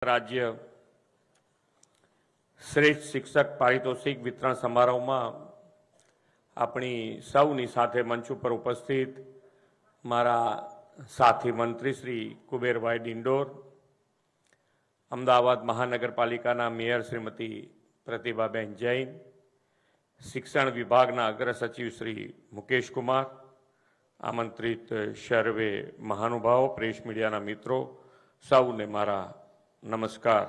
રાજ્ય શ્રેષ્ઠ શિક્ષક પારિતોષિક વિતરણ સમારોહમાં આપણી સૌની સાથે મંચ ઉપર ઉપસ્થિત મારા સાથી મંત્રી શ્રી કુબેરભાઈ ડિંડોર, અમદાવાદ મહાનગરપાલિકાના મેયર શ્રીમતી પ્રતિભાબેન જૈન, શિક્ષણ વિભાગના અગ્ર સચિવ શ્રી મુકેશ કુમાર, આમંત્રિત સર્વે મહાનુભાવો, પ્રેસ મીડિયાના મિત્રો, સૌને મારા નમસ્કાર.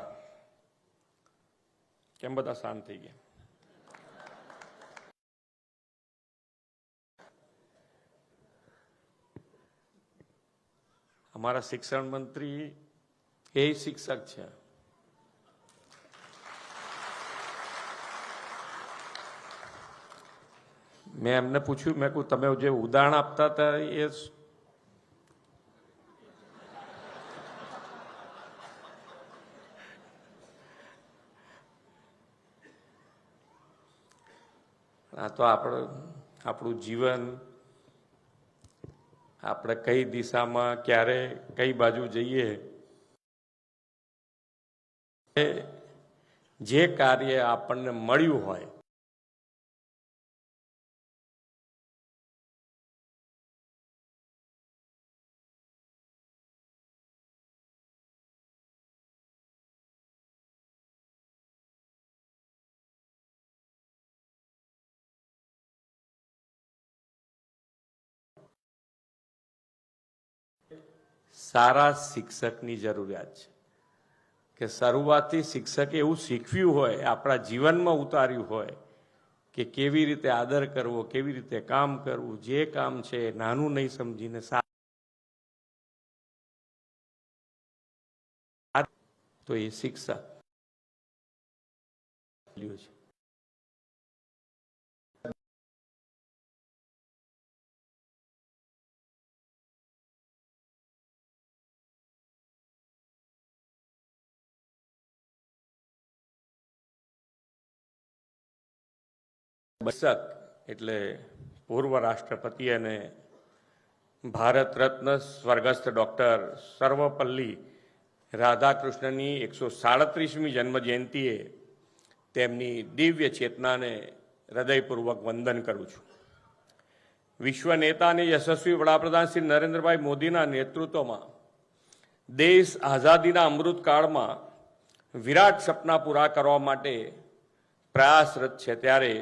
કેમ બધા શાંત થઈ ગયા? અમારા શિક્ષણ મંત્રી એ શિક્ષક છે. મેં એમને પૂછ્યું, મેં કહું તમે જે ઉદાહરણ આપતા હતા એ આ તો આપણે, આપણું જીવન, આપણે કઈ દિશામાં, ક્યારે, કઈ બાજુ જઈએ. જે કાર્ય આપણને મળ્યું હોય સારા શિક્ષકની જરૂરિયાત છે. કે શરૂઆતથી શિક્ષકે એવું શીખવ્યું હોય, આપણા જીવનમાં ઉતાર્યું હોય, કે કેવી રીતે આદર કરવો, કેવી રીતે કામ કરવું, જે કામ છે નાનું નહીં સમજીને તો એ શિક્ષક છે બસક એટલે પૂર્વ રાષ્ટ્રપતિ અને ભારત રત્ન સ્વર્ગસ્થ ડૉક્ટર સર્વપલ્લી રાધાકૃષ્ણની એકસો સાડત્રીસમી જન્મ જયંતિએ તેમની દિવ્ય ચેતનાને હૃદયપૂર્વક વંદન કરું છું. વિશ્વ નેતા અને યશસ્વી વડાપ્રધાન શ્રી નરેન્દ્રભાઈ મોદીના નેતૃત્વમાં દેશ આઝાદીના અમૃતકાળમાં વિરાટ સપના પૂરા કરવા માટે પ્રયાસરત છે ત્યારે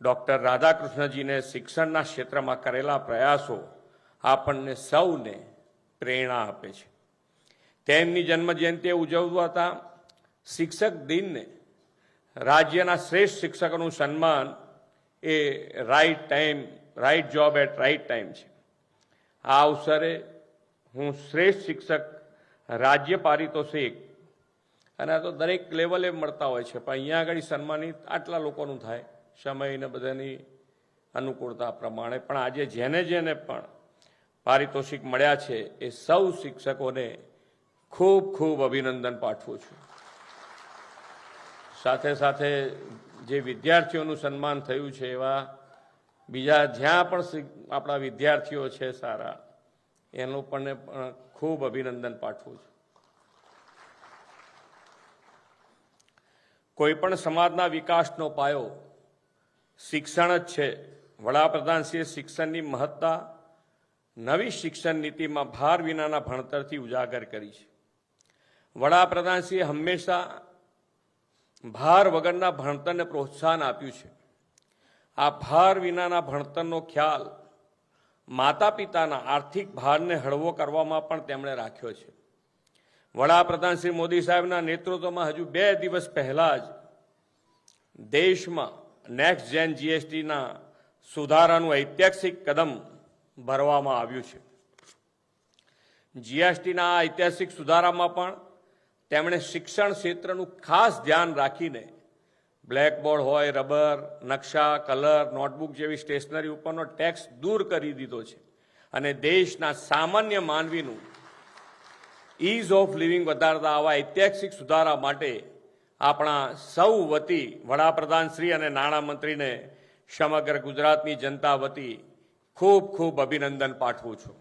ડૉક્ટર રાધાકૃષ્ણજીને શિક્ષણના ક્ષેત્રમાં કરેલા પ્રયાસો આપણને સૌને પ્રેરણા આપે છે. તેમની જન્મજયંતિએ ઉજવતા શિક્ષક દિનને રાજ્યના શ્રેષ્ઠ શિક્ષકોનું સન્માન એ right time right job at right time છે. આ અવસરે હું શ્રેષ્ઠ શિક્ષક રાજ્ય પારિતોષિક અને આ તો દરેક લેવલે મળતા હોય છે, પણ અહીંયા આગળ સન્માનિત આટલા લોકોનું થાય. સમય ને બધાની અનુકૂળતા પ્રમાણે. પણ આજે જેને જેને પણ પારિતોષિક મળ્યા છે, એ સૌ શિક્ષકોને ખૂબ ખૂબ અભિનંદન પાઠવું છું. સાથે સાથે જે વિદ્યાર્થીઓનું સન્માન થયું છે એવા બીજા જ્યાં પણ આપણા વિદ્યાર્થીઓ છે સારા, એનું પણ ખૂબ અભિનંદન પાઠવું છું. કોઈ પણ સમાજના વિકાસનો પાયો શિક્ષણ જ છે. વડાપ્રધાનશ્રીએ શિક્ષણની મહત્તા, નવી શિક્ષણ નીતિમાં ભાર વિનાના ભણતરથી ઉજાગર કરી છે. વડાપ્રધાનશ્રીએ હંમેશા ભાર વગરના ભણતરને પ્રોત્સાહન આપ્યું છે. આ ભાર વિનાના ભણતરનો ખ્યાલ માતા પિતાના આર્થિક ભારને હળવો કરવામાં પણ તેમણે રાખ્યો છે. વડાપ્રધાન શ્રી મોદી સાહેબના નેતૃત્વમાં હજુ બે દિવસ પહેલા જ દેશમાં નેક્સ્ટ જેન જીએસટીના સુધારાનું ઐતિહાસિક કદમ ભરવામાં આવ્યું છે. જીએસટીના ઐતિહાસિક સુધારામાં પણ તેમણે શિક્ષણ ક્ષેત્રનું ખાસ ધ્યાન રાખીને બ્લેકબોર્ડ હોય, રબર, નકશા, કલર, નોટબુક જેવી સ્ટેશનરી ઉપરનો ટેક્સ દૂર કરી દીધો છે. અને દેશના સામાન્ય માનવીનું ઇઝ ઓફ લિવિંગ વધારતા આવા ઐતિહાસિક સુધારા માટે આપણા સૌ વતી વડાપ્રધાન શ્રી અને નાણામંત્રીને સમગ્ર ગુજરાતની જનતા વતી ખૂબ ખૂબ અભિનંદન પાઠવું છું.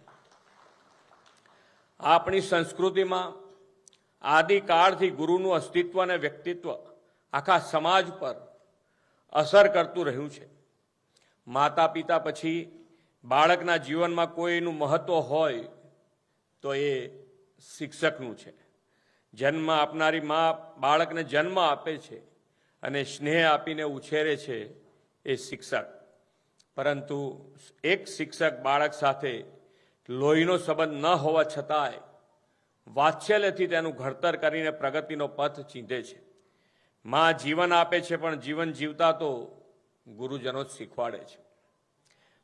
આપણી સંસ્કૃતિમાં આદિકાળથી ગુરુનું અસ્તિત્વ અને વ્યક્તિત્વ આખા સમાજ પર અસર કરતું રહ્યું છે. માતા પિતા પછી બાળકના જીવનમાં કોઈનું મહત્વ હોય તો એ શિક્ષકનું છે. જન્મ આપનારી મા બાળકને જન્મ આપે છે અને સ્નેહ આપીને ઉછેરે છે એ શિક્ષક. પરંતુ એક શિક્ષક બાળક સાથે લોહીનો સંબંધ ન હોવા છતાંય વાત્સલ્યથી તેનું ઘડતર કરીને પ્રગતિનો પથ ચીંધે છે. માં જીવન આપે છે પણ જીવન જીવતા તો ગુરુજનો જ શીખવાડે છે.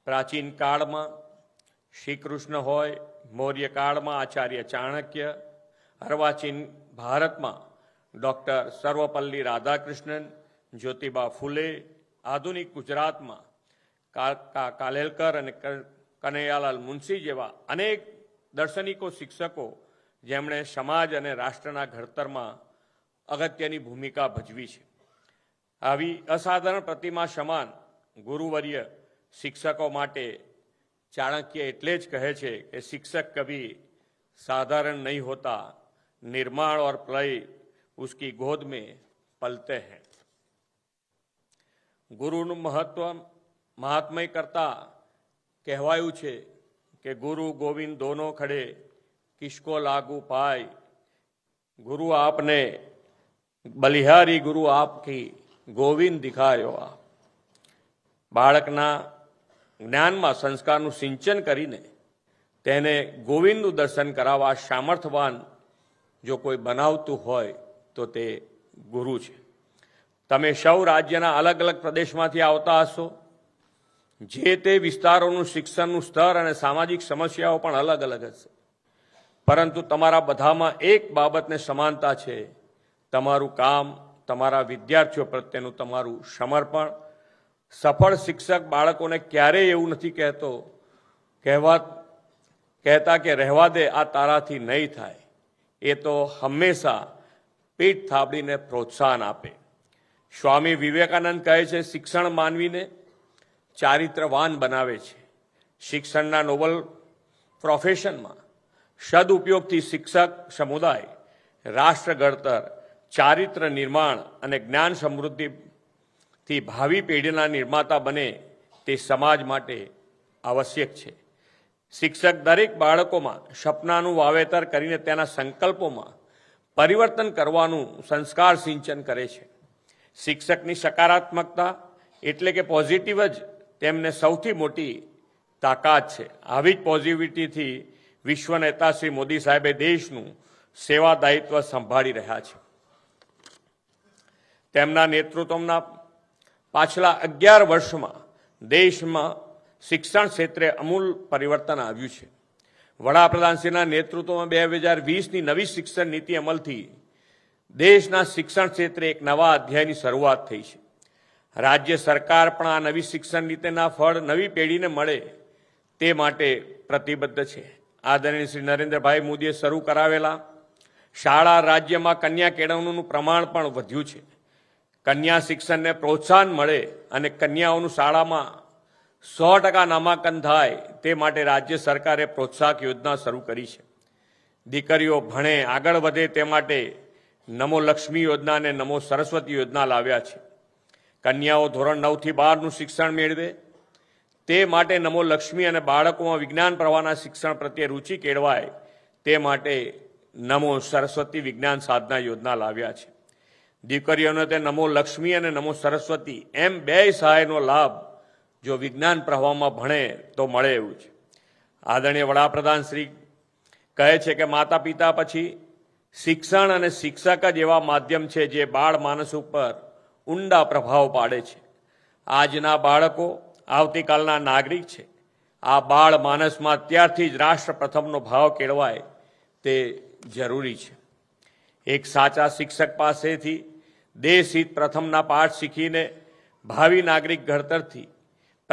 પ્રાચીન કાળમાં શ્રી કૃષ્ણ હોય મૌર્ય કાળમાં આચાર્ય ચાણક્ય અર્વાચીન ભારતમાં ડૉક્ટર સર્વપલ્લી રાધાકૃષ્ણન, જ્યોતિબા ફૂલે, આધુનિક ગુજરાતમાં કાલેલકર અને કનૈયાલાલ મુનશી જેવા અનેક દર્શનિકો, શિક્ષકો જેમણે સમાજ અને રાષ્ટ્રના ઘડતરમાં અગત્યની ભૂમિકા ભજવી છે. આવી અસાધારણ પ્રતિમા સમાન ગુરુવર્ય શિક્ષકો માટે ચાણક્ય એટલે જ કહે છે કે શિક્ષક કવિ સાધારણ નહીં હોતા निर्माण और प्रलय उसकी गोद में पलते हैं ગુરુનું મહત્વ મહાત્મય કરતા કહેવાયું છે કે ગુરુ ગોવિંદ દોનો ખડે કિસકો લાગુ પાય ગુરુ આપને બલિહારી ગુરુ આપકી ગોવિંદ દિખાયો આપ બાળકના જ્ઞાનમાં સંસ્કારનું સિંચન કરીને તેને ગોવિંદનું દર્શન કરાવવા સામર્થવાન જો કોઈ બનાવતું હોય તો તે ગુરુ છે. તમે સૌ રાજ્યના અલગ અલગ પ્રદેશમાંથી આવતા હશો. જે તે વિસ્તારોનું શિક્ષણનું સ્તર અને સામાજિક સમસ્યાઓ પણ અલગ અલગ હશે. પરંતુ તમારા બધામાં એક બાબતને સમાનતા છે. તમારું કામ, તમારા વિદ્યાર્થીઓ પ્રત્યેનું તમારું સમર્પણ. સફળ શિક્ષક બાળકોને ક્યારેય એવું નથી કહેતો, કહેવા, કહેતા કે રહેવા દે, આ તારાથી નહીં થાય. એ તો હંમેશા પીઠ થાબડીને પ્રોત્સાહન આપે. સ્વામી વિવેકાનંદ કહે છે, શિક્ષણ માનવીને ચારિત્રવાન બનાવે છે. શિક્ષણના નોબલ પ્રોફેશનમાં સદુપયોગથી શિક્ષક સમુદાય રાષ્ટ્ર ઘડતર ચારિત્ર નિર્માણ અને જ્ઞાન સમૃદ્ધિથી ભાવિ પેઢીના નિર્માતા બને તે સમાજ માટે આવશ્યક છે. શિક્ષક દરેક બાળકોમાં સપનાનું વાવેતર કરીને તેના સંકલ્પોમાં પરિવર્તન કરવાનું સંસ્કાર સિંચન કરે છે. શિક્ષકની સકારાત્મકતા એટલે કે પોઝિટિવ જ તેમને સૌથી મોટી તાકાત છે. આવી જ પોઝિટિવિટીથી વિશ્વ નેતા શ્રી મોદી સાહેબે દેશનું સેવા દાયિત્વ સંભાળી રહ્યા છે. તેમના નેતૃત્વના પાછલા અગિયાર વર્ષમાં દેશમાં શિક્ષણ ક્ષેત્રે અમૂલ પરિવર્તન આવ્યું છે. વડાપ્રધાનશ્રીના નેતૃત્વમાં બે હજાર વીસની નવી શિક્ષણ નીતિ અમલથી દેશના શિક્ષણ ક્ષેત્રે એક નવા અધ્યાયની શરૂઆત થઈ છે. રાજ્ય સરકાર પણ આ નવી શિક્ષણ નીતિના ફળ નવી પેઢીને મળે તે માટે પ્રતિબદ્ધ છે. આદરણીય શ્રી નરેન્દ્રભાઈ મોદીએ શરૂ કરાવેલા શાળા રાજ્યમાં કન્યા કેળવણીનું પ્રમાણ પણ વધ્યું છે. કન્યા શિક્ષણને પ્રોત્સાહન મળે અને કન્યાઓનું શાળામાં સો ટકા નામાંકન થાય તે માટે રાજ્ય સરકારે પ્રોત્સાહક યોજના શરૂ કરી છે. દીકરીઓ ભણે, આગળ વધે તે માટે નમો લક્ષ્મી યોજના અને નમો સરસ્વતી યોજના લાવ્યા છે. કન્યાઓ ધોરણ નવથી બારનું શિક્ષણ મેળવે. તે માટે નમો લક્ષ્મી અને બાળકોમાં વિજ્ઞાન પ્રવાહના શિક્ષણ પ્રત્યે રુચિ કેળવાય. તે માટે નમો સરસ્વતી વિજ્ઞાન સાધના યોજના લાવ્યા છે. દીકરીઓને તે નમો લક્ષ્મી અને નમો સરસ્વતી એમ બે સહાયનો લાભ જો વિજ્ઞાન પ્રવાહમાં ભણે તો મળે એવું છે. આદરણીય વડાપ્રધાન શ્રી કહે છે કે માતા પિતા પછી શિક્ષણ અને શિક્ષક જ એવા માધ્યમ છે જે બાળ માનસ ઉપર ઊંડા પ્રભાવ પાડે છે. આજના બાળકો આવતીકાલના નાગરિક છે. આ બાળ માનસમાં ત્યારથી જ રાષ્ટ્ર પ્રથમનો ભાવ કેળવાય તે જરૂરી છે. એક સાચા શિક્ષક પાસેથી દેશહિત પ્રથમના પાઠ શીખીને ભાવિ નાગરિક ઘડતરથી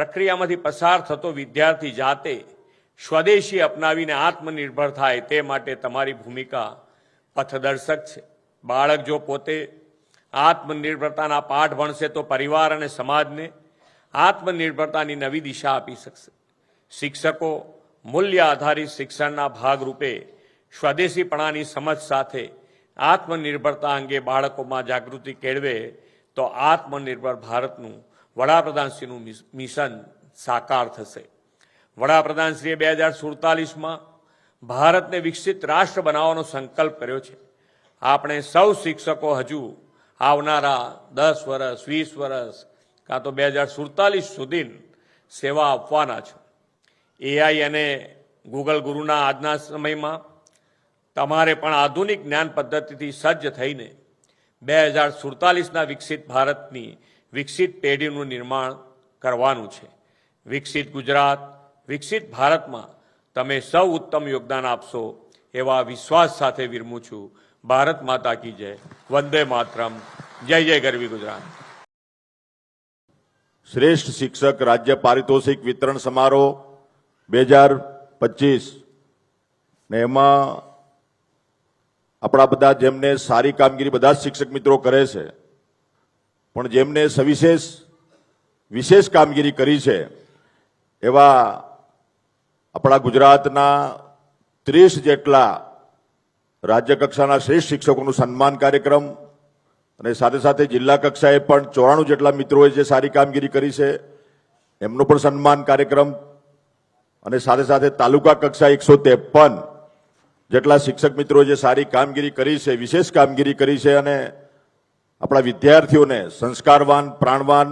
પ્રક્રિયામાંથી પસાર થતો વિદ્યાર્થી જાતે સ્વદેશી અપનાવીને આત્મનિર્ભર થાય તે માટે તમારી ભૂમિકા પથદર્શક છે. બાળક જો પોતે આત્મનિર્ભરતાના પાઠ ભણશે તો પરિવાર અને સમાજને આત્મનિર્ભરતાની નવી દિશા આપી શકશે. શિક્ષકો મૂલ્ય આધારિત શિક્ષણના ભાગરૂપે સ્વદેશીપણાની સમજ સાથે આત્મનિર્ભરતા અંગે બાળકોમાં જાગૃતિ કેળવે તો આત્મનિર્ભર ભારતનું વડાપ્રધાનશ્રીનું મિશન સાકાર થશે. વડાપ્રધાનશ્રીએ બે હજાર સુડતાલીસમાં ભારતને વિકસિત રાષ્ટ્ર બનાવવાનો સંકલ્પ કર્યો છે. આપણે સૌ શિક્ષકો હજુ આવનારા દસ વર્ષ વીસ વર્ષ કાં તો બે હજાર સુડતાલીસ સુધી સેવા આપવાના છે. એઆઈ અને ગૂગલ ગુરુના આજના સમયમાં તમારે પણ આધુનિક જ્ઞાન પદ્ધતિથી સજ્જ થઈને બે હજાર સુડતાલીસના વિકસિત ભારતની વિકસિત પેઢીનું નિર્માણ કરવાનું છે. વિકસિત ગુજરાત, વિકસિત ભારતમાં તમે સૌ ઉત્તમ યોગદાન આપશો એવા વિશ્વાસ સાથે વિરમું છું. ભારત માતા કી જય. વંદે માતરમ. જય જય ગરવી ગુજરાત. શ્રેષ્ઠ શિક્ષક રાજ્ય પારિતોષિક વિતરણ સમારોહ બે હજાર પચીસ. ને એમાં આપણા બધા જેમને સારી કામગીરી બધા જ શિક્ષક મિત્રો કરે છે. પણ જેમને સવિશેષ, વિશેષ કામગીરી કરી છે, એવા આપણા ગુજરાતના ત્રીસ જેટલા રાજ્ય કક્ષાના શ્રેષ્ઠ શિક્ષકોનું સન્માન કાર્યક્રમ અને સાથે સાથે જિલ્લા કક્ષાએ પણ ચોરાણું જેટલા મિત્રોએ જે સારી કામગીરી કરી છે, એમનો પણ સન્માન કાર્યક્રમ અને સાથે સાથે તાલુકા કક્ષા એકસો ત્રેપન જેટલા શિક્ષક મિત્રોએ જે સારી કામગીરી કરી છે, વિશેષ કામગીરી કરી છે અને આપણા વિદ્યાર્થીઓને સંસ્કારવાન, પ્રાણવાન,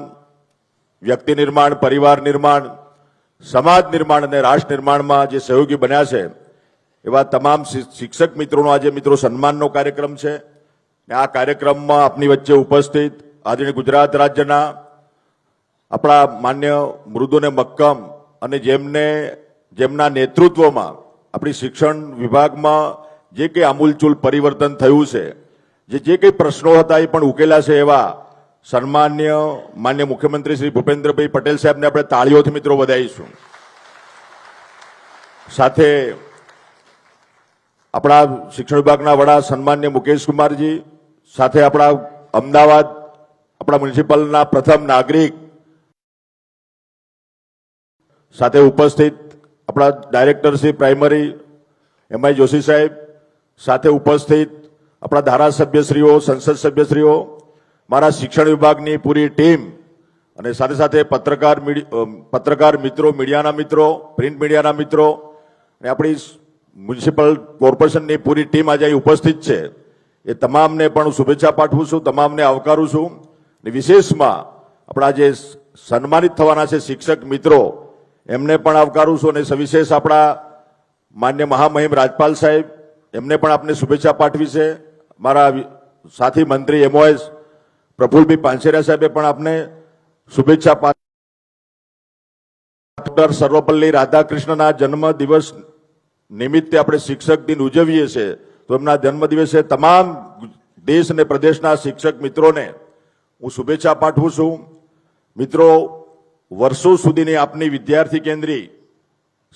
વ્યક્તિ નિર્માણ, પરિવાર નિર્માણ, સમાજ નિર્માણ અને રાષ્ટ્ર નિર્માણમાં જે સહયોગી બન્યા છે, એવા તમામ શિક્ષક મિત્રોનો આજે મિત્રો સન્માનનો કાર્યક્રમ છે. ને આ કાર્યક્રમમાં આપની વચ્ચે ઉપસ્થિત આદરણીય ગુજરાત રાજ્યના આપણા માન્ય મૃદુને મક્કમ અને જેમને, જેમના નેતૃત્વમાં આપણી શિક્ષણ વિભાગમાં જે કંઈ આમૂલચૂલ પરિવર્તન થયું છે જે જે કંઈ પ્રશ્નો હતા એ પણ ઉકેલા છે એવા સન્માન્ય માન્ય મુખ્યમંત્રી શ્રી ભૂપેન્દ્રભાઈ પટેલ સાહેબને આપણે તાળીઓથી મિત્રો વધાવીશું સાથે આપણા શિક્ષણ વિભાગના વડા સન્માન્ય મુકેશ કુમારજી, સાથે આપણા અમદાવાદ, આપણા મ્યુનિસિપલના પ્રથમ નાગરિક, સાથે ઉપસ્થિત આપણા director Shri primary M I Joshi સાહેબ, સાથે ઉપસ્થિત આપણા ધારાસભ્યશ્રીઓ, સંસદ સભ્યશ્રીઓ, મારા શિક્ષણ વિભાગની પૂરી ટીમ અને સાથે સાથે પત્રકાર પત્રકાર મિત્રો, મીડિયાના મિત્રો, પ્રિન્ટ મીડિયાના મિત્રો અને આપણી મ્યુનિસિપલ કોર્પોરેશનની પૂરી ટીમ આજે અહીં ઉપસ્થિત છે. એ તમામને પણ શુભેચ્છા પાઠવું છું, તમામને આવકારું છું અને વિશેષમાં આપણા જે સન્માનિત થવાના છે શિક્ષક મિત્રો, એમને પણ આવકારું છું અને સવિશેષ આપણા માન્ય મહામહિમ રાજપાલ સાહેબ, એમને પણ આપને શુભેચ્છા પાઠવી છે. મારા સાથી મંત્રી એમઓએસ પ્રફુલભાઈ પાનસેરા સાહેબે પણ આપને શુભેચ્છા ડોક્ટર સર્વપલ્લી રાધાકૃષ્ણના જન્મ દિવસ નિમિત્તે આપણે શિક્ષક દિન ઉજવીએ છીએ. તો એમના જન્મ દિવસે તમામ દેશ અને પ્રદેશના શિક્ષક મિત્રોને હું શુભેચ્છા પાઠવું છું. મિત્રો, વર્ષો સુધીની આપની વિદ્યાર્થી કેન્દ્રી,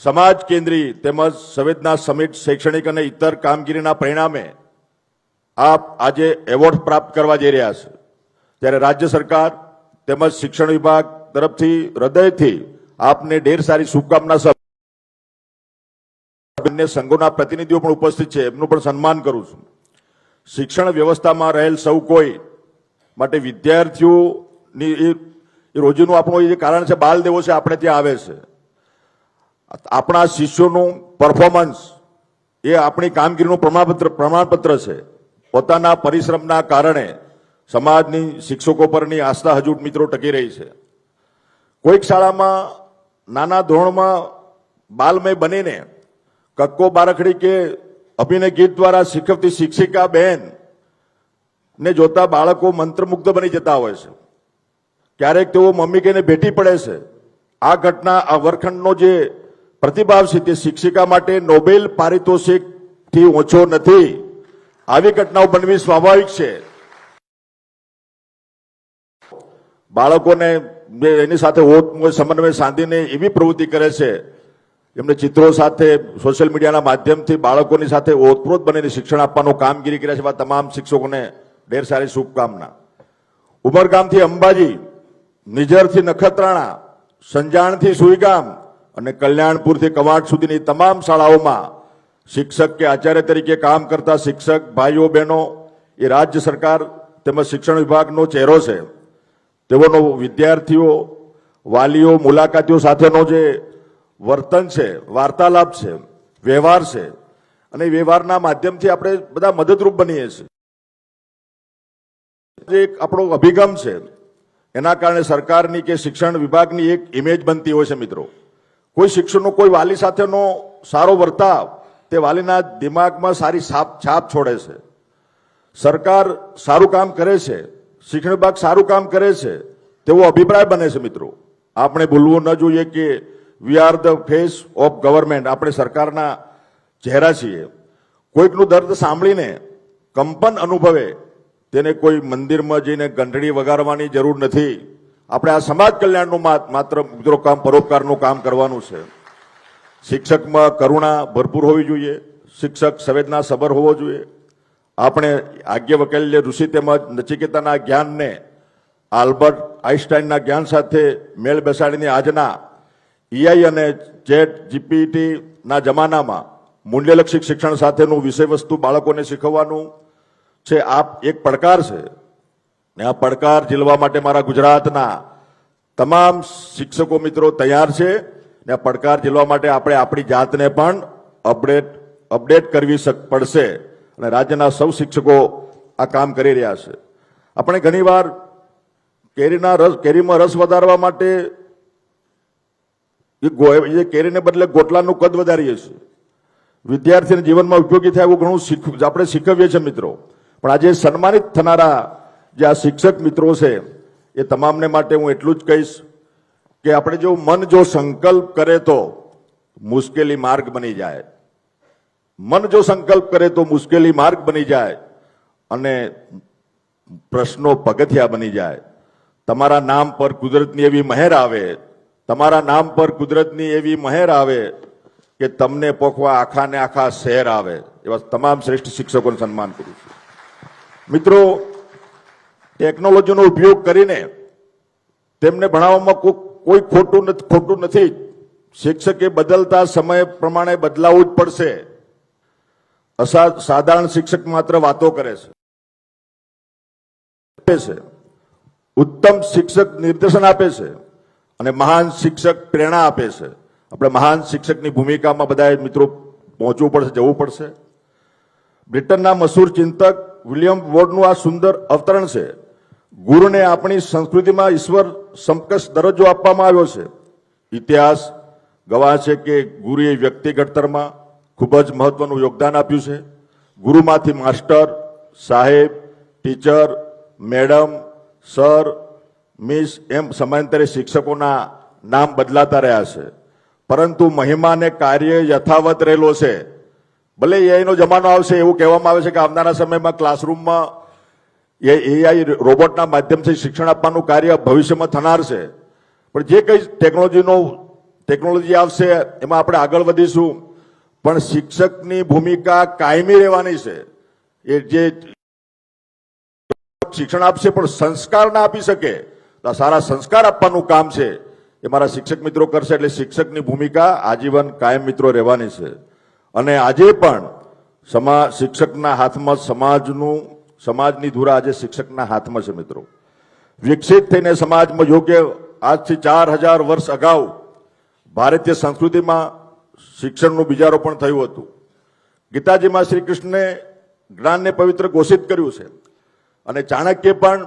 સમાજ કેન્દ્રી તેમજ સંવેદના સમિટ શૈક્ષણિક અને ઇતર કામગીરીના પરિણામે આપ આજે એવોર્ડ પ્રાપ્ત કરવા જઈ રહ્યા છે. ત્યારે રાજ્ય સરકાર તેમજ શિક્ષણ વિભાગ તરફથી હૃદયથી આપને ઢેર સારી શુભકામના બંને સંઘોના પ્રતિનિધિઓ પણ ઉપસ્થિત છે. એમનું પણ સન્માન કરું છું. શિક્ષણ વ્યવસ્થામાં રહેલ સૌ કોઈ માટે વિદ્યાર્થીઓની એ રોજીનું આપણું જે કારણ છે, બાલ દેવો છે, આપણે ત્યાં આવે છે. આપણા શિષ્યોનું પરફોર્મન્સ એ આપણી કામગીરીનું પ્રમાણપત્ર પ્રમાણપત્ર છે. પોતાના પરિશ્રમના કારણે સમાજની શિક્ષકો પરની આસ્થા હજુ મિત્રો ટકી રહી છે. કોઈક શાળામાં નાના ધોરણમાં બાલમય બનીને કક્કો બારખડી કે અભિનય ગીત દ્વારા શીખવતી શિક્ષિકા બહેન ને જોતા બાળકો મંત્રમુગ્ધ બની જતા હોય છે. ક્યારેક તેઓ મમ્મી કહીને ભેટી પડે છે. આ ઘટના, આ વર્ગખંડનો જે પ્રતિભાવ છે તે શિક્ષિકા માટે નોબેલ પારિતોષિકથી ઓછો નથી. આવી ઘટનાઓ બનવી સ્વાભાવિક છે. બાળકોને એની સાથે ઓત સમન્વય સાંધીને એવી પ્રવૃત્તિ કરે છે. એમને ચિત્રો સાથે, સોશિયલ મીડિયાના માધ્યમથી બાળકોની સાથે ઓતપ્રોત બનીને શિક્ષણ આપવાનું કામગીરી કર્યા છે એવા તમામ શિક્ષકોને ઢેર સારી શુભકામના. ઉમરગામથી અંબાજી નિઝરથી નખત્રાણા, સંજાણથી સુઈગામ અને કલ્યાણપુરથી કવાંટ સુધીની તમામ શાળાઓમાં શિક્ષક કે આચાર્ય તરીકે કામ કરતા શિક્ષક, ભાઈઓ, બહેનો, એ રાજ્ય સરકાર તેમજ શિક્ષણ વિભાગનો ચહેરો છે. તેઓનો વિદ્યાર્થીઓ, વાલીઓ, મુલાકાતીઓ સાથેનો જે વર્તન છે, વાર્તાલાપ છે, વ્યવહાર છે અને વ્યવહારના માધ્યમથી આપણે બધા મદદરૂપ બનીએ છીએ. એક આપણો અભિગમ છે, એના કારણે સરકારની કે શિક્ષણ વિભાગની એક ઇમેજ બનતી હોય છે મિત્રો. કોઈ શિક્ષણનો, કોઈ વાલી સાથેનો સારો વર્તાવ તે વાલીના દિમાગમાં સારી છાપ છાપ છોડે છે. સરકાર સારું કામ કરે છે. શિક્ષણ વિભાગ સારું કામ કરે છે. તેવો અભિપ્રાય બને છે મિત્રો. આપણે ભૂલવું ન જોઈએ કે we are the face of government આપણે સરકારના ચહેરા છીએ. કોઈકનું દર્દ સાંભળીને કંપન અનુભવે. તેને કોઈ મંદિરમાં જઈને ઘંટડી વગાડવાની જરૂર નથી. આપણે આ સમાજ કલ્યાણનું માત્ર મિત્રો કામ, પરોપકારનું કામ કરવાનું છે. શિક્ષકમાં કરુણા ભરપૂર હોવી જોઈએ. શિક્ષક સંવેદના સબર હોવો જોઈએ. આપણે આજ્ઞ વકીલ્ય ઋષિ તેમજ નચિકેતાના જ્ઞાનને આલ્બર્ટ આઇન્સ્ટાઈનના જ્ઞાન સાથે મેળ બેસાડીને આજના ઈઆઈ અને ચેટ જીપીટીના જમાનામાં મૂલ્યલક્ષી શિક્ષણ સાથેનું વિષય વસ્તુ બાળકોને શીખવવાનું છે. આ એક પડકાર છે. ને આ પડકાર ઝીલવા માટે મારા ગુજરાતના તમામ શિક્ષકો મિત્રો તૈયાર છે. ને પડકાર ઝીલવા માટે આપણે આપણી જાતને પણ અપડેટ અપડેટ કરવી પડશે. અને રાજ્યના સૌ શિક્ષકો આ કામ કરી રહ્યા છે. આપણે ઘણીવાર કેરીના રસ, કેરીમાં રસ વધારવા માટે એ કેરીને બદલે ગોટલાનું કદ વધારીએ છીએ. વિદ્યાર્થીને જીવનમાં ઉપયોગી થાય એવું ઘણું શીખ, આપણે શીખવીએ છીએ મિત્રો. પણ આજે સન્માનિત થનારા જે આ શિક્ષક મિત્રો છે, એ તમામને માટે હું એટલું જ કહીશ. કે આપણે જો મન જો સંકલ્પ કરે તો મુશ્કેલી માર્ગ બની જાય. મન જો સંકલ્પ કરે તો મુશ્કેલી માર્ગ બની જાય અને પ્રશ્નો પગથિયા બની જાય. તમારા નામ પર કુદરતની એવી મહેર આવે, તમારા નામ પર કુદરતની એવી મહેર આવે કે તમને પોખવા આખા ને આખા શહેર આવે. એવા તમામ શ્રેષ્ઠ શિક્ષકોનું સન્માન કરું છું. મિત્રો, ટેકનોલોજીનો ઉપયોગ કરીને તેમને ભણાવવામાં કોઈ કોઈ ખોટું નથી ખોટું નથી. શિક્ષકે બદલતા સમય પ્રમાણે બદલાવવું જ પડશે. અસા, સાધારણ શિક્ષક માત્ર વાતો કરે છે. ઉત્તમ શિક્ષક નિર્દેશન આપે છે અને મહાન શિક્ષક પ્રેરણા આપે છે. આપણે મહાન શિક્ષકની ભૂમિકામાં બધા મિત્રો પહોંચવું પડશે, જવું પડશે. બ્રિટનના મશહૂર ચિંતક વિલિયમ વોર્ડનું આ સુંદર અવતરણ છે. ગુરુને આપણી સંસ્કૃતિમાં ઈશ્વર સમકક્ષ દરજ્જો આપવામાં આવ્યો છે. ઇતિહાસ ગવાહ છે કે ગુરુએ વ્યક્તિ ઘડતરમાં ખૂબ જ મહત્વનું યોગદાન આપ્યું છે. ગુરુમાંથી માસ્ટર, સાહેબ, ટીચર, મેડમ, સર, મિસ એમ સમયાંતરે શિક્ષકોના નામ બદલાતા રહ્યા છે. પરંતુ મહિમાને કાર્ય યથાવત રહેલો છે. ભલે એઆઈનો જમાનો આવશે એવું કહેવામાં આવે છે કે આવનારા સમયમાં ક્લાસરૂમમાં એ એઆઈ રોબોટના માધ્યમથી શિક્ષણ આપવાનું કાર્ય ભવિષ્યમાં થનાર છે. પણ જે કંઈ ટેકનોલોજીનો ટેકનોલોજી આવશે, એમાં આપણે આગળ વધીશું. પણ શિક્ષકની ભૂમિકા કાયમી રહેવાની છે. એ જે શિક્ષણ આપશે, પણ સંસ્કાર ના આપી શકે. તો સારા સંસ્કાર આપવાનું કામ છે. એ મારા શિક્ષક મિત્રો કરશે, એટલે શિક્ષકની ભૂમિકા આજીવન કાયમ મિત્રો રહેવાની છે. અને આજે પણ સમા, શિક્ષકના હાથમાં સમાજનું સમાજની ધુરા આજે શિક્ષકના હાથમાં છે મિત્રો. વિકસિત થઈને સમાજમાં યોગ્ય આજથી ચાર હજાર વર્ષ અગાઉ ભારતીય સંસ્કૃતિમાં શિક્ષણનું બીજારોપણ થયું હતું. ગીતાજીમાં શ્રી કૃષ્ણે જ્ઞાનને પવિત્ર ઘોષિત કર્યું છે. અને ચાણક્ય પણ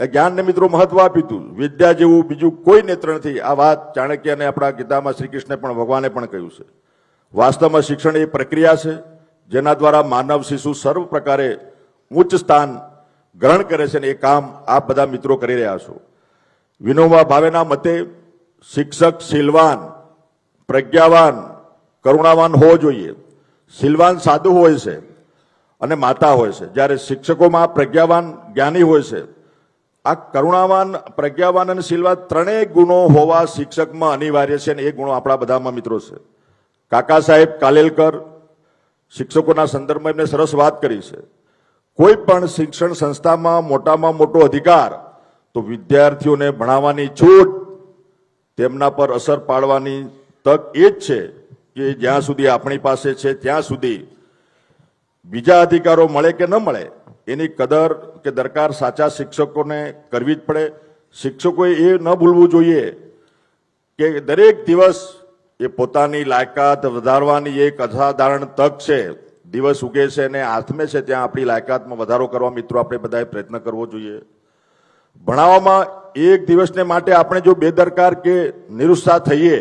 જ્ઞાનને મિત્રો મહત્વ આપ્યું હતું વિદ્યા જેવું બીજું કોઈ નેત્ર નથી. આ વાત ચાણક્યને આપણા ગીતામાં શ્રી કૃષ્ણે પણ ભગવાને પણ કહ્યું છે. વાસ્તવમાં શિક્ષણ એ પ્રક્રિયા છે જેના દ્વારા માનવ શિશુ સર્વ પ્રકારે ઉચ્ચ સ્થાન ગ્રહણ કરે છે અને એ કામ આપ બધા મિત્રો કરી રહ્યા છો. વિનોબા ભાવેના મતે શિક્ષક શીલવાન, પ્રજ્ઞાવાન, કરુણાવાન હોવો જોઈએ. શીલવાન સાધુ હોય છે અને માતા હોય છે. જ્યારે શિક્ષકોમાં પ્રજ્ઞાવાન જ્ઞાની હોય છે, આ કરુણાવાન, પ્રજ્ઞાવાન અને શીલવાન ત્રણેય ગુણો હોવા શિક્ષકમાં અનિવાર્ય છે અને એ ગુણો આપણા બધામાં મિત્રો છે. કાકા સાહેબ કાલેલકર શિક્ષકોના સંદર્ભમાં એમને સરસ વાત કરી છે. કોઈ પણ શિક્ષણ સંસ્થામાં મોટામાં મોટો અધિકાર તો વિદ્યાર્થીઓને ભણાવવાની છૂટ તેમના પર અસર પાડવાની તક એ જ છે કે જ્યાં સુધી આપણી પાસે છે ત્યાં સુધી બીજા અધિકારો મળે કે ન મળે એની કદર કે દરકાર સાચા શિક્ષકોને કરવી જ પડે. શિક્ષકોએ એ ન ભૂલવું જોઈએ કે દરેક દિવસ એ પોતાની લાયકાત વધારવાની એક અસાધારણ તક છે. દિવસ ઉગે છે અને આથમે છે ત્યાં આપણી લાયકાતમાં વધારો કરવા મિત્રો આપણે બધાએ પ્રયત્ન કરવો જોઈએ. ભણાવવામાં એક દિવસને માટે આપણે જો બેદરકાર કે નિરુત્સાહ થઈએ,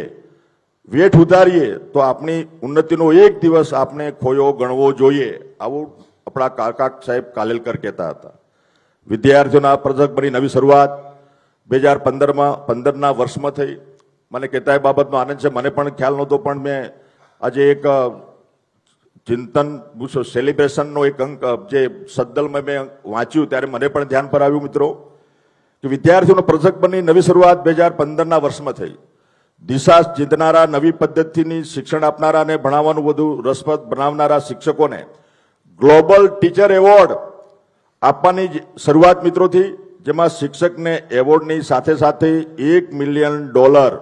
વેઠ ઉતારીએ, તો આપણી ઉન્નતિનો એક દિવસ આપણે ખોયો ગણવો જોઈએ. આવું આપણા કાકા સાહેબ કાલેલકર કહેતા હતા. વિદ્યાર્થીઓના પ્રજક બની નવી શરૂઆત બે હજાર પંદરમાં, પંદરના વર્ષમાં થઈ. મને કહેતા એ બાબતનો આનંદ છે. મને પણ ખ્યાલ નહોતો, પણ મેં આજે એક ચિંતન સેલિબ્રેશનનો એક અંક, જે સદ્દલમાં મેં વાંચ્યું ત્યારે મને પણ ધ્યાન પર આવ્યું મિત્રો, કે વિદ્યાર્થીઓનો પ્રજક બની નવી શરૂઆત બે હજાર પંદરના વર્ષમાં થઈ. દિશા ચિંતનારા નવી પદ્ધતિની શિક્ષણ આપનારા અને ભણાવવાનું વધુ રસપ્રદ બનાવનારા શિક્ષકોને ગ્લોબલ ટીચર એવોર્ડ આપવાની શરૂઆત મિત્રોથી, જેમાં શિક્ષકને એવોર્ડની સાથે સાથે એક મિલિયન ડોલર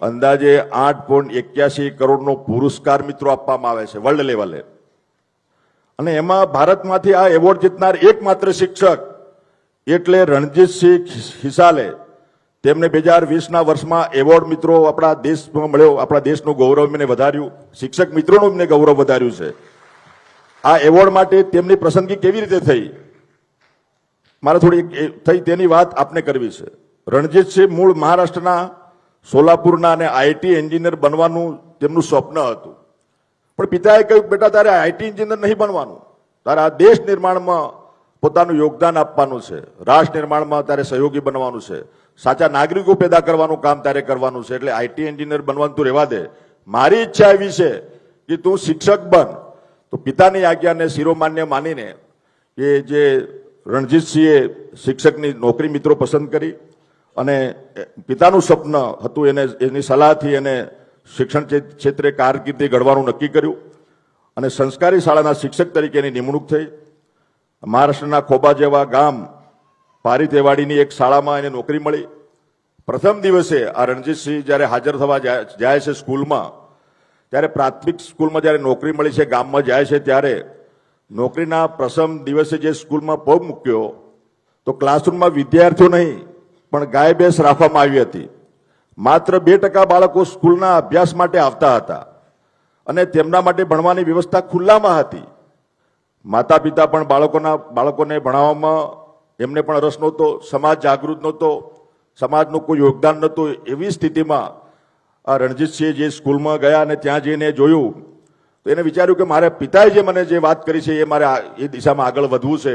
અંદાજે આઠ પોઈન્ટ એક્યાસી કરોડનો પુરસ્કાર મિત્રો આપવામાં આવે છે, વર્લ્ડ લેવલે. અને એમાં ભારતમાંથી આ એવોર્ડ જીતનાર એકમાત્ર શિક્ષક એટલે રણજીતસિંહ હિસાલે. તેમને બે હજાર વીસના વર્ષમાં એવોર્ડ મિત્રો આપણા દેશમાં મળ્યો, આપણા દેશનું ગૌરવ એમને વધાર્યું, શિક્ષક મિત્રોનું એમને ગૌરવ વધાર્યું છે. આ એવોર્ડ માટે તેમની પસંદગી કેવી રીતે થઈ? મારે થોડી થઈ તેની વાત આપને કરવી છે. રણજીતસિંહ મૂળ મહારાષ્ટ્રના સોલાપુરના અને આઈટી એન્જિનિયર બનવાનું તેમનું સ્વપ્ન હતું. પણ પિતાએ કહ્યું, બેટા, તારે આઈટી એન્જિનિયર નહીં બનવાનું. તારે આ દેશ નિર્માણમાં પોતાનું યોગદાન આપવાનું છે. રાષ્ટ્ર નિર્માણમાં તારે સહયોગી બનવાનું છે. સાચા નાગરિકો પેદા કરવાનું કામ તારે કરવાનું છે. એટલે આઈટી એન્જિનિયર બનવાનું તું રહેવા દે. મારી ઈચ્છા એવી છે કે તું શિક્ષક બન. તો પિતાની આજ્ઞાને શિરોમાન્ય માનીને એ જે રણજીતસિંહે શિક્ષકની નોકરી મિત્રો પસંદ કરી અને પિતાનું સ્વપ્ન હતું એને, એની સલાહથી એને શિક્ષણ ક્ષેત્રે કારકિર્દી ઘડવાનું નક્કી કર્યું અને સંસ્કારી શાળાના શિક્ષક તરીકે એની નિમણૂક થઈ. મહારાષ્ટ્રના ખોબા જેવા ગામ પારિતેવાડીની એક શાળામાં એને નોકરી મળી. પ્રથમ દિવસે આ રણજીતસિંહ જ્યારે હાજર થવા જાય છે સ્કૂલમાં, ત્યારે પ્રાથમિક સ્કૂલમાં જ્યારે નોકરી મળી છે, ગામમાં જાય છે, ત્યારે નોકરીના પ્રથમ દિવસે જે સ્કૂલમાં પગ મૂક્યો, તો ક્લાસરૂમમાં વિદ્યાર્થીઓ નહીં પણ ગાય ભેંસ રાખવામાં આવી હતી. માત્ર બે ટકા બાળકો સ્કૂલના અભ્યાસ માટે આવતા હતા અને તેમના માટે ભણવાની વ્યવસ્થા ખુલ્લામાં હતી. માતા પિતા પણ બાળકોના, બાળકોને ભણાવવામાં એમને પણ રસ નહોતો, સમાજ જાગૃત નહોતો, સમાજનું કોઈ યોગદાન નહોતું એવી સ્થિતિમાં આ રણજીતસિંહ જે સ્કૂલમાં ગયા અને ત્યાં જઈને જોયું, તો એને વિચાર્યું કે મારા પિતાએ જે મને જે વાત કરી છે એ મારે એ દિશામાં આગળ વધવું છે,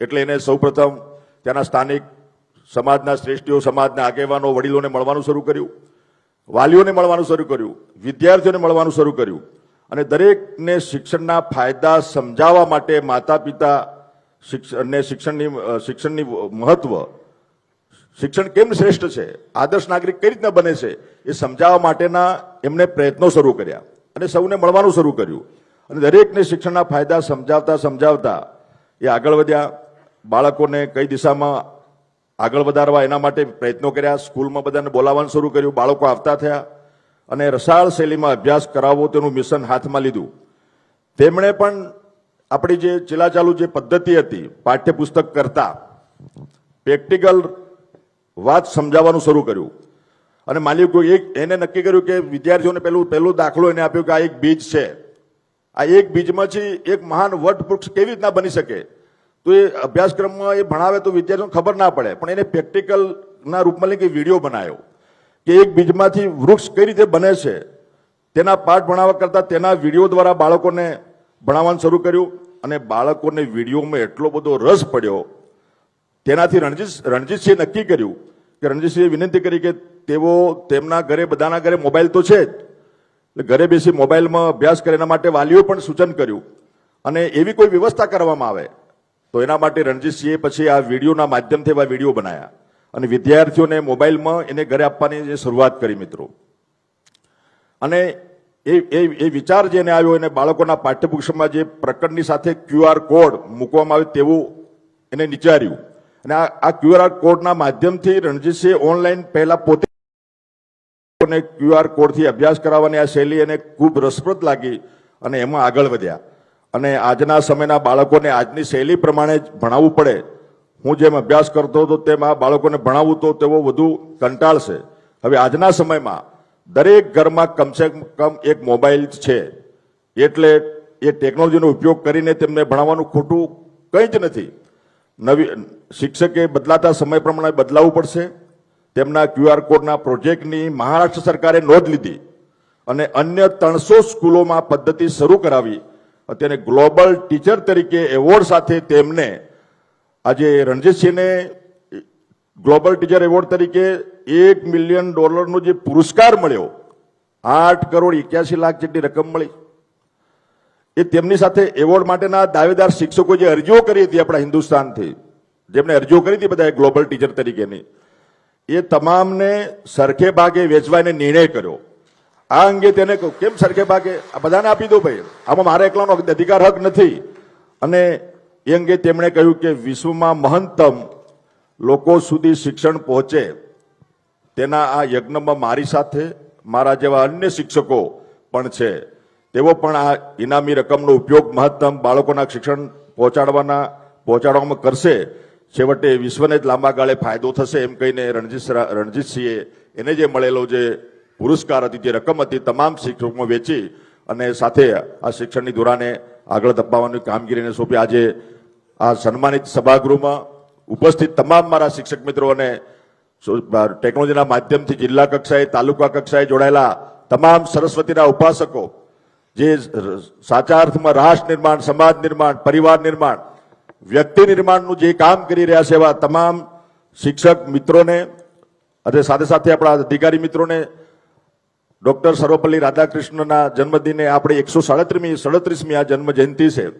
એટલે એને સૌપ્રથમ ત્યાંના સ્થાનિક સમાજના શ્રેષ્ઠીઓ, સમાજના આગેવાનો, વડીલોને મળવાનું શરૂ કર્યું. વાલીઓને મળવાનું શરૂ કર્યું. વિદ્યાર્થીઓને મળવાનું શરૂ કર્યું. અને દરેકને શિક્ષણના ફાયદા સમજાવવા માટે માતા પિતા શિક્ષણને શિક્ષણની શિક્ષણની મહત્વ, શિક્ષણ કેમ શ્રેષ્ઠ છે? આદર્શ નાગરિક કઈ રીતના બને છે? એ સમજાવવા માટેના એમને પ્રયત્નો શરૂ કર્યા અને સૌને મળવાનું શરૂ કર્યું. અને દરેકને શિક્ષણના ફાયદા સમજાવતા સમજાવતા એ આગળ વધ્યા. બાળકોને કઈ દિશામાં આગળ વધારવા એના માટે પ્રયત્નો કર્યા. સ્કૂલમાં બધાને બોલાવવાનું શરૂ કર્યું. બાળકો આવતા થયા અને રસાળ શૈલીમાં અભ્યાસ કરાવવો તેનું મિશન હાથમાં લીધું. તેમણે પણ આપણી જે ચિલાચાલુ જે પદ્ધતિ હતી, પાઠ્યપુસ્તક કરતા, પ્રેક્ટિકલ વાત સમજાવવાનું શરૂ કર્યું. અને માલિકો એક એને નક્કી કર્યું કે વિદ્યાર્થીઓને પેલું પહેલું દાખલો એને આપ્યો કે આ એક બીજ છે. આ એક બીજમાંથી એક મહાન વટ વૃક્ષ કેવી રીતના બની શકે? તો એ અભ્યાસક્રમમાં એ ભણાવે તો વિદ્યાર્થીઓને ખબર ના પડે. પણ એને પ્રેક્ટિકલના રૂપમાં લઈને વીડિયો બનાવ્યો. કે એક બીજમાંથી વૃક્ષ કઈ રીતે બને છે, તેના પાઠ ભણાવવા કરતાં તેના વીડિયો દ્વારા બાળકોને ભણાવવાનું શરૂ કર્યું અને બાળકોને વિડીયોમાં એટલો બધો રસ પડ્યો. તેનાથી રણજીત, રણજીતસિંહે નક્કી કર્યું કે રણજીતસિંહે વિનંતી કરી કે તેઓ તેમના ઘરે, બધાના ઘરે મોબાઈલ તો છે જ. એટલે ઘરે બેસી મોબાઈલમાં અભ્યાસ કરે એના માટે વાલીઓ પણ સૂચન કર્યું. અને એવી કોઈ વ્યવસ્થા કરવામાં આવે. તો એના માટે રણજીતસિંહે પછી આ વિડીયોના માધ્યમથી એવા વીડિયો બનાવ્યા અને વિદ્યાર્થીઓને મોબાઈલમાં એને ઘરે આપવાની જે શરૂઆત કરી મિત્રો. અને એ એ એ વિચાર જેને આવ્યો એને બાળકોના પાઠ્યપુસ્તકમાં જે પ્રકરણની સાથે ક્યુઆર કોડ મૂકવામાં આવે તેવું એને વિચાર્યું અને આ આ ક્યુઆર કોડના માધ્યમથી રણજીતસિંહે ઓનલાઈન પહેલા પોતે ક્યુઆર કોડથી અભ્યાસ કરાવવાની આ શૈલી એને ખૂબ રસપ્રદ લાગી અને એમાં આગળ વધ્યા. અને આજના સમયના બાળકોને આજની શૈલી પ્રમાણે ભણાવવું પડે. હું જેમ અભ્યાસ કરતો હતો તેમ આ બાળકોને ભણાવવું તો તેઓ વધુ કંટાળશે. હવે આજના સમયમાં દરેક ઘરમાં કમસે કમ એક મોબાઈલ છે. એટલે એ ટેકનોલોજીનો ઉપયોગ કરીને તેમને ભણાવવાનું ખોટું કંઈ જ નથી. નવી શિક્ષકે બદલાતા સમય પ્રમાણે બદલાવવું પડશે. તેમના ક્યુઆર કોડના પ્રોજેક્ટની મહારાષ્ટ્ર સરકારે નોંધ લીધી અને અન્ય ત્રણસો સ્કૂલોમાં પદ્ધતિ શરૂ કરાવી. અત્યારે ગ્લોબલ ટીચર તરીકે એવોર્ડ સાથે તેમને આજે રણજીતસિંહને ગ્લોબલ ટીચર એવોર્ડ તરીકે એક મિલિયન ડોલરનો જે પુરસ્કાર મળ્યો, આઠ કરોડ એક્યાસી લાખ જેટલી રકમ મળી. એ તેમની સાથે એવોર્ડ માટેના દાવેદાર શિક્ષકો જે અરજીઓ કરી હતી આપણા હિન્દુસ્તાનથી, જેમને અરજીઓ કરી હતી બધાએ ગ્લોબલ ટીચર તરીકેની, એ તમામને સરખે ભાગે વેચવાને નિર્ણય કર્યો. આ અંગે તેને કેમ સરખે ભાગે? આ બધાને આપી દો ભાઈ. આમાં મારા એકલાનો અધિકાર હક નથી. અને એ અંગે તેમણે કહ્યું કે વિશ્વમાં મહત્તમ લોકો સુધી શિક્ષણ પહોંચે તેના આ યજ્ઞમાં મારી સાથે, મારા જેવા અન્ય શિક્ષકો પણ છે. તેઓ પણ આ ઇનામી રકમનો ઉપયોગ મહત્તમ બાળકોના શિક્ષણ પહોંચાડવાના, પહોંચાડવામાં કરશે. છેવટે વિશ્વને જ લાંબા ગાળે ફાયદો થશે એમ કહીને રણજીત રણજીતસિંહે એને જે મળેલો જે પુરસ્કાર હતી, જે રકમ હતી, તમામ શિક્ષકોમાં વેચી અને સાથે આ શિક્ષણની ધોરાને આગળ ધપાવવાની કામગીરીને સોંપી. આજે આ સન્માનિત સભાગૃહમાં ઉપસ્થિત તમામ મારા શિક્ષક મિત્રો અને ટેકનોલોજીના માધ્યમથી જિલ્લા કક્ષાએ, તાલુકા કક્ષાએ જોડાયેલા તમામ સરસ્વતીના ઉપાસકો, જે સાચા અર્થમાં રાષ્ટ્ર નિર્માણ, સમાજ નિર્માણ, પરિવાર નિર્માણ, વ્યક્તિ નિર્માણનું જે કામ કરી રહ્યા છે એવા તમામ શિક્ષક મિત્રોને, અને સાથે સાથે આપણા અધિકારી મિત્રોને ડોક્ટર સર્વપલ્લી રાધાકૃષ્ણના જન્મદિને આપણે એકસો સાડત્રીસમી સાડત્રીસમી આ જન્મ જયંતિ છે.